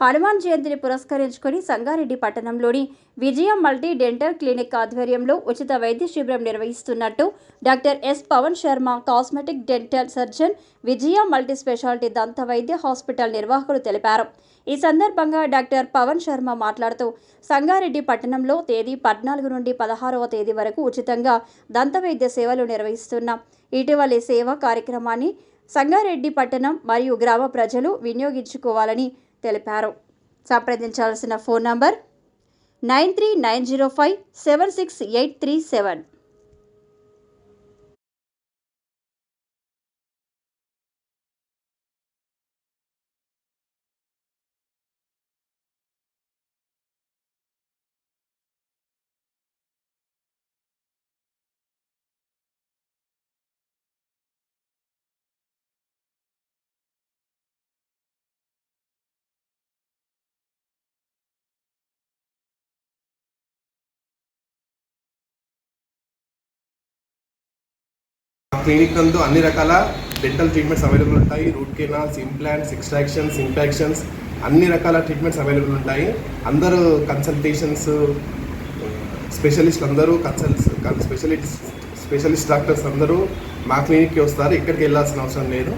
హనుమాన్ జయంతిని పురస్కరించుకొని సంగారెడ్డి పట్టణంలోని విజయ మల్టీ డెంటల్ క్లినిక్ ఆధ్వర్యంలో ఉచిత వైద్య శిబిరం నిర్వహిస్తున్నట్టు doctor S Pawan Sharma cosmetic dental surgeon Vijaya multi speciality దంత వైద్య హాస్పిటల్ నిర్వాహకులు తెలిపారు. ఈ సందర్భంగా డాక్టర్ పవన్ శర్మ మాట్లాడుతూ సంగారెడ్డి పట్టణంలో తేదీ పద్నాలుగు నుండి పదహారవ తేదీ వరకు ఉచితంగా దంత వైద్య సేవలు నిర్వహిస్తున్నాం ఇటీవలి సేవ కార్యక్రమాన్ని సంగారెడ్డి పట్టణం మరియు గ్రామ ప్రజలు వినియోగించుకోవాలని తెలిపారు. సంప్రదించాల్సిన phone number nine three nine zero five seven six eight three seven. Clinic నందు అన్ని రకాల డెంటల్ ట్రీట్మెంట్స్ అవైలబుల్ ఉంటాయి. Root canals implants extractions impactions అన్ని రకాల ట్రీట్మెంట్స్ అవైలబుల్ ఉంటాయి. అందరూ కన్సల్టేషన్స్ స్పెషలిస్ట్ అందరూ కన్సల్స్ స్పెషలిస్ట్ స్పెషలిస్ట్ డాక్టర్స్ అందరూ మా క్లినిక్కి వస్తారు. ఎక్కడికి వెళ్ళాల్సిన అవసరం లేదు.